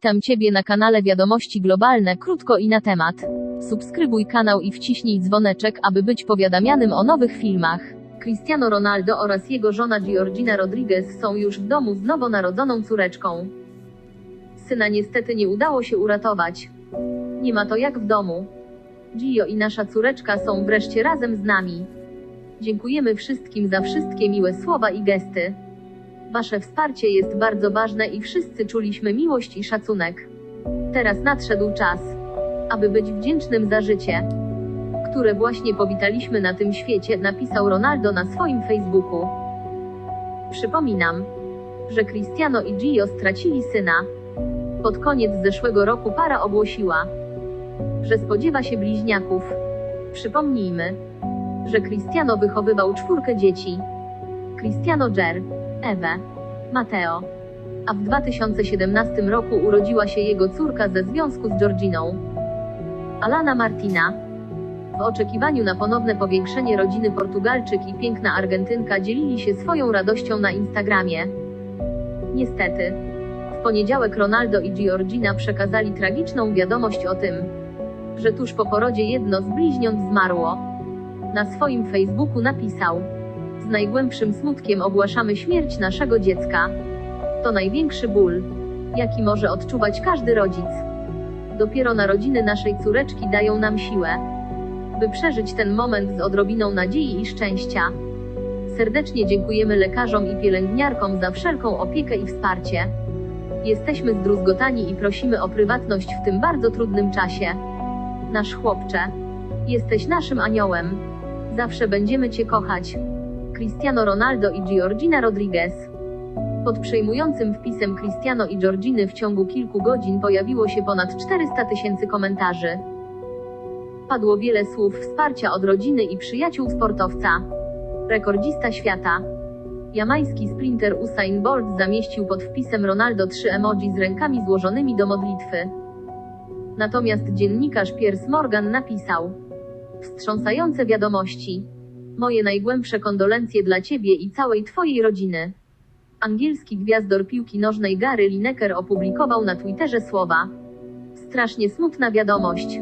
Witam Ciebie na kanale Wiadomości Globalne, krótko i na temat. Subskrybuj kanał i wciśnij dzwoneczek, aby być powiadamianym o nowych filmach. Cristiano Ronaldo oraz jego żona Georgina Rodriguez są już w domu z nowonarodzoną córeczką. Syna niestety nie udało się uratować. Nie ma to jak w domu. Gio i nasza córeczka są wreszcie razem z nami. Dziękujemy wszystkim za wszystkie miłe słowa i gesty. Wasze wsparcie jest bardzo ważne i wszyscy czuliśmy miłość i szacunek. Teraz nadszedł czas, aby być wdzięcznym za życie, które właśnie powitaliśmy na tym świecie, napisał Ronaldo na swoim Facebooku. Przypominam, że Cristiano i Gio stracili syna. Pod koniec zeszłego roku para ogłosiła, że spodziewa się bliźniaków. Przypomnijmy, że Cristiano wychowywał czwórkę dzieci. Cristiano Jer, Ewę, Mateo. A w 2017 roku urodziła się jego córka ze związku z Georginą. Alana Martina. W oczekiwaniu na ponowne powiększenie rodziny Portugalczyk i piękna Argentynka dzielili się swoją radością na Instagramie. Niestety, w poniedziałek Ronaldo i Georgina przekazali tragiczną wiadomość o tym, że tuż po porodzie jedno z bliźniąt zmarło. Na swoim Facebooku napisał: Z najgłębszym smutkiem ogłaszamy śmierć naszego dziecka. To największy ból, jaki może odczuwać każdy rodzic. Dopiero narodziny naszej córeczki dają nam siłę, by przeżyć ten moment z odrobiną nadziei i szczęścia. Serdecznie dziękujemy lekarzom i pielęgniarkom za wszelką opiekę i wsparcie. Jesteśmy zdruzgotani i prosimy o prywatność w tym bardzo trudnym czasie. Nasz chłopcze, jesteś naszym aniołem. Zawsze będziemy Cię kochać. Cristiano Ronaldo i Georgina Rodriguez. Pod przejmującym wpisem Cristiano i Georginy w ciągu kilku godzin pojawiło się ponad 400 tysięcy komentarzy. Padło wiele słów wsparcia od rodziny i przyjaciół sportowca. Rekordzista świata. Jamański sprinter Usain Bolt zamieścił pod wpisem Ronaldo trzy emoji z rękami złożonymi do modlitwy. Natomiast dziennikarz Piers Morgan napisał: Wstrząsające wiadomości. Moje najgłębsze kondolencje dla Ciebie i całej Twojej rodziny. Angielski gwiazdor piłki nożnej Gary Lineker opublikował na Twitterze słowa: Strasznie smutna wiadomość.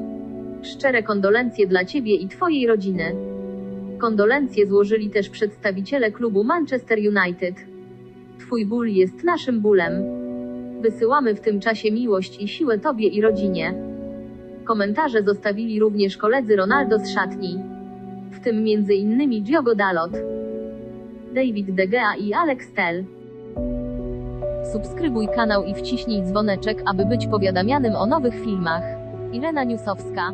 Szczere kondolencje dla Ciebie i Twojej rodziny. Kondolencje złożyli też przedstawiciele klubu Manchester United. Twój ból jest naszym bólem. Wysyłamy w tym czasie miłość i siłę Tobie i rodzinie. Komentarze zostawili również koledzy Ronaldo z szatni. W tym innymi Diogo Dalot, David De Gea i Alex Tell. Subskrybuj kanał i wciśnij dzwoneczek, aby być powiadamianym o nowych filmach. Irena Niusowska